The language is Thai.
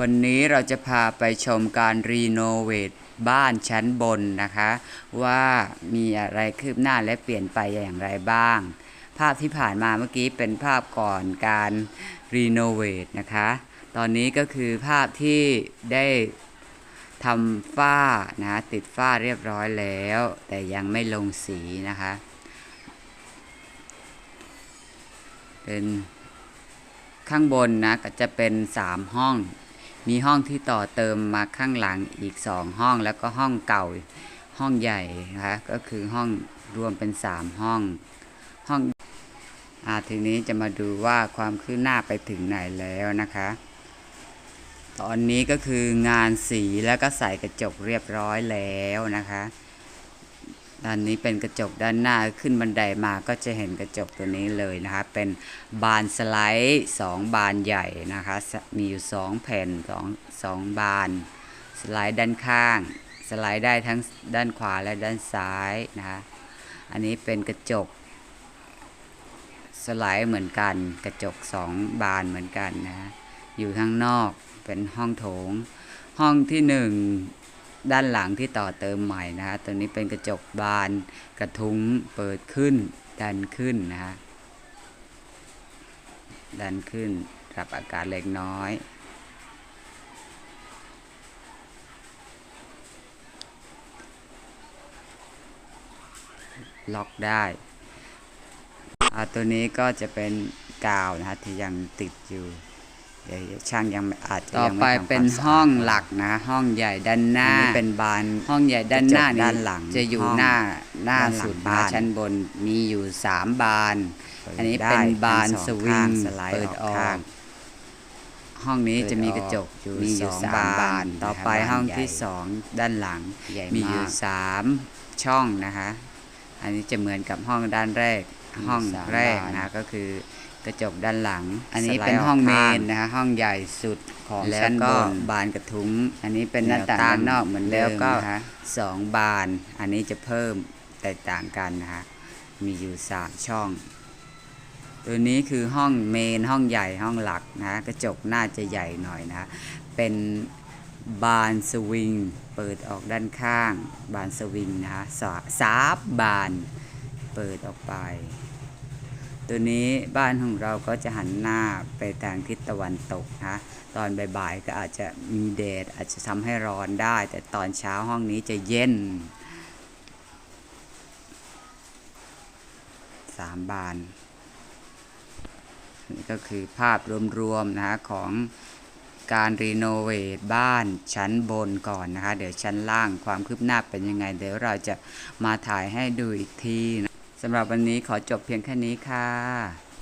วันนี้เราจะพาไปชมการรีโนเวทบ้านชั้นบนนะคะ ว่ามีอะไรคืบหน้าและเปลี่ยนไปอย่างไรบ้าง ภาพที่ผ่านมาเมื่อกี้เป็นภาพก่อนการรีโนเวทนะคะ ตอนนี้ก็คือภาพที่ได้ทำฝ้านะติดฝ้าเรียบร้อยแล้ว แต่ยังไม่ลงสีนะคะ เป็นข้างบนนะก็จะเป็น 3 ห้อง มีห้องที่ต่อเติมมาข้างหลังอีก 2 ห้องแล้วก็ห้องเก่าห้องใหญ่นะคะก็คือห้องรวมเป็น 3 ห้องห้องอาทีนี้จะมาดูว่าความคืบหน้าไปถึงไหนแล้วนะคะ ตอนนี้ก็คืองานสีแล้วก็ใส่กระจกเรียบร้อยแล้วนะคะ ด้านนี้เป็นกระจกด้านหน้าขึ้นบันไดมาก็จะเห็นกระจกตัวนี้เลยนะคะ เป็นบานสไลด์2บานใหญ่นะคะ มีอยู่ 2 แผ่น2 2บาน สไลด์ด้านข้าง สไลด์ได้ทั้งด้านขวาและด้านซ้ายนะคะ อันนี้เป็นกระจก สไลด์เหมือนกัน กระจก 2 บานเหมือนกันนะ อยู่ข้างนอกเป็นห้องโถง ห้องที่หนึ่ง ด้านหลังที่ต่อเติมใหม่นะฮะตัวนี้เป็นกระจกบานกระทุ้งเปิดขึ้น ดันขึ้นนะฮะดันขึ้นรับอากาศเล็กน้อย ล็อกได้อ่าตัวนี้ก็จะเป็นกาวนะฮะที่ยังติดอยู่ ช่างยังไม่อาจจะต่อยังไปไม่ทำความเป็นสะอาดห้องหลักนะ ห้องใหญ่ด้านหน้าอันนี้เป็นบานห้องใหญ่ด้านหน้ากระจกด้านหลัง จะอยู่ห้องหน้าหน้าด้านหลังสุดบ้านชั้นบนมีอยู่สามบานเปิดอันนี้ได้เป็นบานทั้งสองวิงข้าสไลด์เปิดออออกกข้างห้องนี้จะมีกระจกอยู่มีอยู่สองสามบานบาน ต่อไปนะครับห้องบานใหญ่ที่สองด้านหลังใหญ่มีอยู่มากสามช่องนะคะ อันนี้จะเหมือนกับห้องด้านแรกมีห้องสามแรกบานนะก็คือ กระจกด้านหลัง อันนี้สไลด์เป็นห้องเมข้านนะฮะห้องใหญ่สุดของแล้วชั้นก็บนบานกระทุ้ง อันนี้เป็นหน้าต่างแวด้านนอกเหมือนเดิแล้วมก็นะคะสองบาน อันนี้จะเพิ่มแตกต่างกันนะคะมีอยู่สามช่อง ตัวนี้คือห้องเมนห้องใหญ่ห้องหลักนะกระจกน่าจะใหญ่หน่อยนะเป็นบานสวิงเปิดออกด้านข้าง บานสวิงนะคะสาสามบานเปิดออกไป ตัวนี้บ้านของเราก็จะหันหน้าไปทางทิศตะวันตกนะตอนบ่ายๆก็อาจจะมีแดดอาจจะทำให้ร้อนได้ แต่ตอนเช้าห้องนี้จะเย็นสามบานนี่ก็คือภาพรวมๆนะคะของการรีโนเวทบ้านชั้นบนก่อนนะคะ เดี๋ยวชั้นล่างความคืบหน้าเป็นยังไง เดี๋ยวเราจะมาถ่ายให้ดูอีกทีนะ สำหรับวันนี้ขอจบเพียงแค่นี้ค่ะ